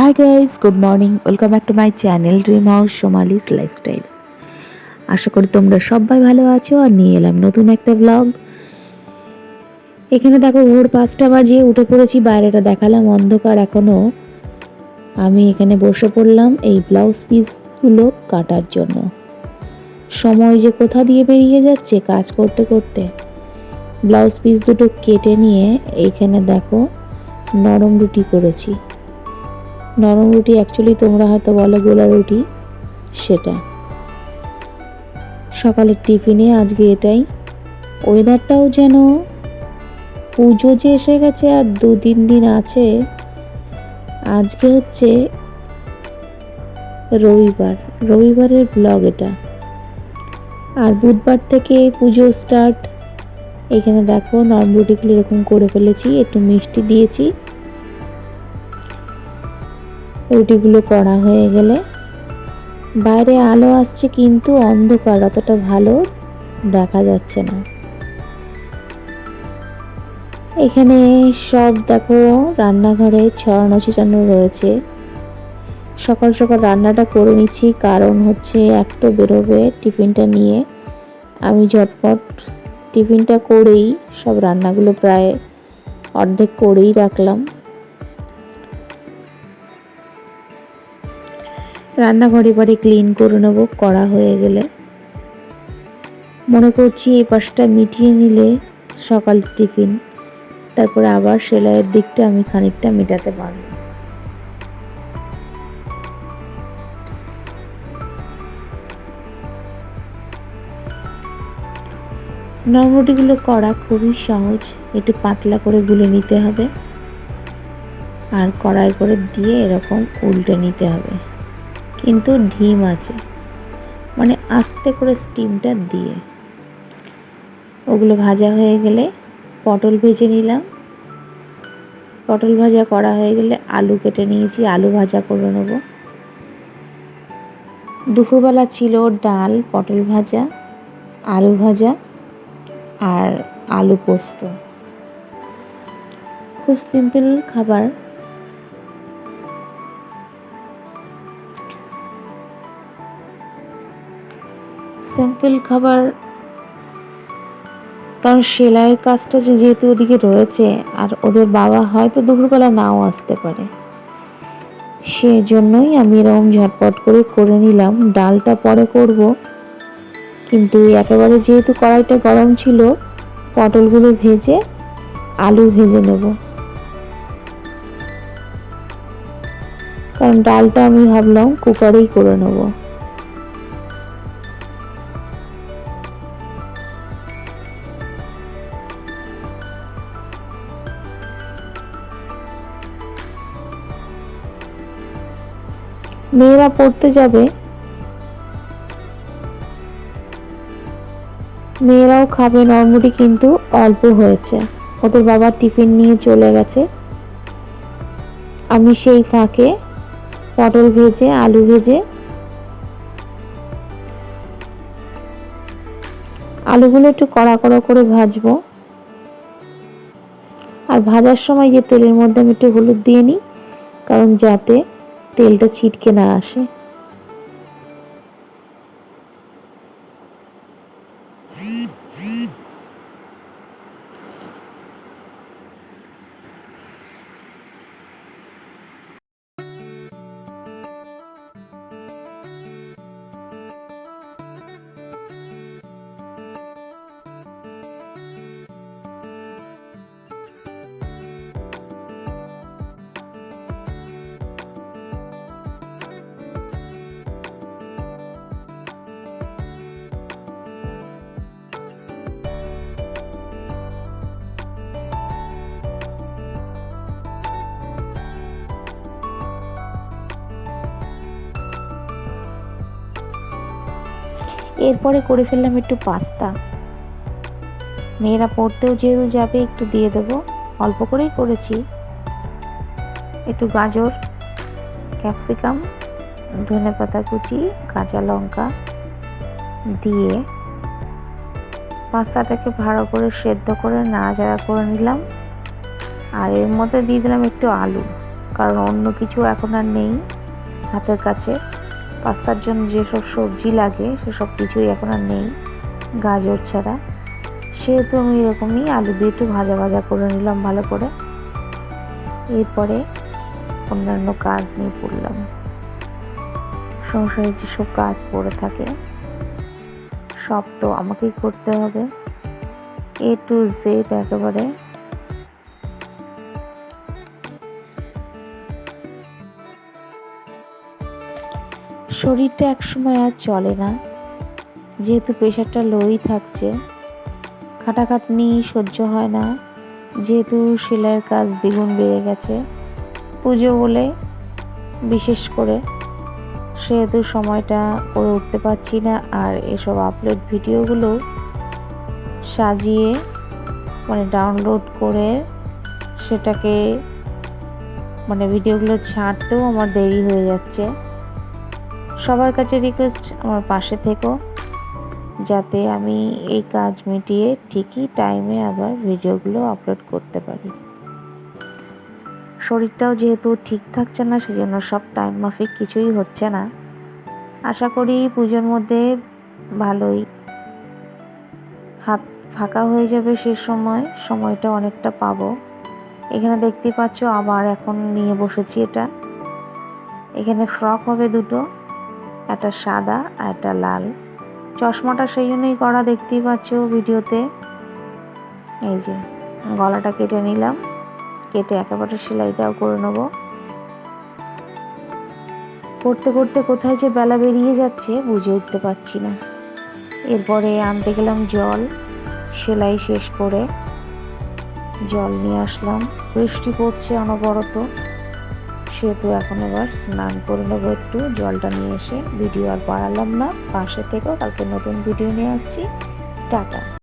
Hi guys good morning welcome back to my channel dream house Somali's lifestyle আশা করি তোমরা সবাই ভালো আছো আর নিয়ে এলাম নতুন একটা ব্লগ এখানে দেখো ভোর পাঁচটা বাজে, উঠে পড়েছি, বাইরেটা দেখালাম, অন্ধকার এখনও আমি এখানে বসে পড়লাম এই ব্লাউজ পিসগুলো কাটার জন্য। সময় যে কোথা দিয়ে বেরিয়ে যাচ্ছে কাজ করতে করতে। ব্লাউজ পিস দুটো কেটে নিয়ে এইখানে দেখো নরম রুটি করেছি। নরম রুটি অ্যাকচুয়ালি তোমরা হয়তো বলো গোলা রুটি, সেটা। সকালের টিফিনে আজকে এটাই। ওয়েদারটাও যেন পুজো যে এসে গেছে আর দু তিন দিন আছে, আজকে হচ্ছে রবিবার। রবিবারের ব্লগ এটা। আর বুধবার থেকে পুজো স্টার্ট এখানে দেখো, নরম রুটিগুলো এরকম করে ফেলেছি, একটু মিষ্টি দিয়েছি। রুটিগুলো করা হয়ে গেলে। বাইরে আলো আসছে কিন্তু অন্ধকার, অতটা ভালো দেখা যাচ্ছে না। এখানে সব দেখো, রান্নাঘরে ছড়ানো ছিটানো রয়েছে। সকাল সকাল রান্নাটা করে নিচ্ছি, কারণ হচ্ছে এক তো বেরোবে টিফিনটা নিয়ে। আমি ঝটপট টিফিনটা করেই সব রান্নাগুলো প্রায় অর্ধেক করেই রাখলাম। রান্নাঘরে বাড়ি ক্লিন করে নেব করা হয়ে গেলে। মনে করছি এই পাশটা মিটিয়ে নিলে সকাল টিফিন, তারপরে আবার সেলাইয়ের দিকটা আমি খানিকটা মেটাতে পারব। নরম রুটিগুলো করা খুবই সহজ, একটু পাতলা করে গুলে নিতে হবে। আর কড়াই করে দিয়ে এরকম উল্টে নিতে হবে। কিন্তু ঢিম আছে। মানে আস্তে করে স্টিমটা দিয়ে। ওগুলো ভাজা হয়ে গেলে পটল ভেজে নিলাম। পটল ভাজা করা হয়ে গেলে আলু কেটে নিয়েছি, আলু ভাজা করে নেব। দুপুরবেলা ছিল ডাল, পটল ভাজা, আলু ভাজা আর আলু পোস্ত। খুব সিম্পল খাবার। সিম্পল খাবার কারণ সেলাইয়ের কাজটা যে যেহেতু ওদিকে রয়েছে, আর ওদের বাবা হয়তো দুপুরবেলা নাও আসতে পারে। সেজন্যই আমি এরকম ঝটপট করে করে নিলাম। ডালটা পরে করব। কিন্তু একেবারে যেহেতু কড়াইটা গরম ছিল, পটলগুলো ভেজে আলু ভেজে নেব। কারণ ডালটা আমি ভাবলাম কুকারেই করে নেব। মেয়েরা পড়তে যাবে। মেয়েরাও খাবে নর্মলি কিন্তু অল্প হয়েছে। ওদের বাবা টিফিন নিয়ে চলে গেছে। আমি সেই ফাঁকে পটল ভেজে, আলু ভেজে, আলুগুলো একটু কড়া কড়া করে ভাজবো। আর ভাজার সময় যে তেলের মধ্যে আমি একটু হলুদ দিয়ে নিই, কারণ যাতে তেলটা ছিটকে না আসে। এরপরে করে ফেললাম একটু পাস্তা। মেয়েরা পড়তেও যেহেতু যাবে, একটু দিয়ে দেবো। অল্প করেই করেছি। একটু গাজর, ক্যাপসিকাম, ধনে পাতা কুচি, কাঁচা লঙ্কা দিয়ে পাস্তাটাকে ভালো করে সেদ্ধ করে, নাড়াচাড়া করে নিলাম। আর এর মধ্যে দিয়ে দিলাম একটু আলু, কারণ অন্য কিছু এখন আর নেই হাতের কাছে। পাস্তার জন্য যেসব সবজি লাগে, সেসব কিছুই এখন আর নেই, গাজর, ছাড়া। সেহেতু আমি এরকমই আলু দিয়ে একটু ভাজা ভাজা করে নিলাম ভালো করে। এরপরে অন্যান্য কাজ নিয়ে পড়লাম। সংসারে যেসব কাজ পড়ে থাকে, সব তো আমাকেই করতে হবে। এ টু জেড একেবারে। শরীরটা একসময় আর চলে না। যেহেতু প্রেশারটা লোই থাকছে, খাটাখাটনি সহ্য হয় না। যেহেতু সেলাইয়ের কাজ দ্বিগুণ বেড়ে গেছে, পুজো বলে বিশেষ করে। সেহেতু সময়টা করে উঠতে পারছি না আর এসব আপলোড ভিডিওগুলো সাজিয়ে মানে ডাউনলোড করে সেটাকে মানে ভিডিওগুলো ছাড়তেও আমার দেরি হয়ে যাচ্ছে। সবার কাছে রিকোয়েস্ট আমার পাশে থেকো, যাতে আমি এই কাজ মিটিয়ে ঠিকই টাইমে আবার ভিডিওগুলো আপলোড করতে পারি। শরীরটাও যেহেতু ঠিক থাকছে না, সেজন্য সব টাইম মাফিক কিছুই হচ্ছে না। আশা করি পুজোর মধ্যে ভালোই। হাত ফাঁকা হয়ে যাবে সে সময়, সময়টা অনেকটা পাবো। এখানে দেখতে পাচ্ছ, আবার এখন নিয়ে বসেছি এটা। এখানে ফ্রক হবে দুটো। একটা সাদা আর একটা লাল। চশমাটা সেই জন্যই করা দেখতেই পাচ্ছ ভিডিওতে। এই যে, গলাটা কেটে নিলাম। কেটে একেবারে সেলাইটাও করে নেব। করতে করতে কোথায় যে বেলা বেরিয়ে যাচ্ছে বুঝে উঠতে পারছি না। এরপরে আনতে গেলাম জল, সেলাই শেষ করে জল নিয়ে আসলাম। বৃষ্টি পড়ছে অনবরত। সেহেতু এখন আবার স্নান করে নেব একটু। জলটা নিয়ে এসে ভিডিও আর বাড়ালাম না। পাশে থেকেও কালকে নতুন ভিডিও নিয়ে আসছি। টাটা।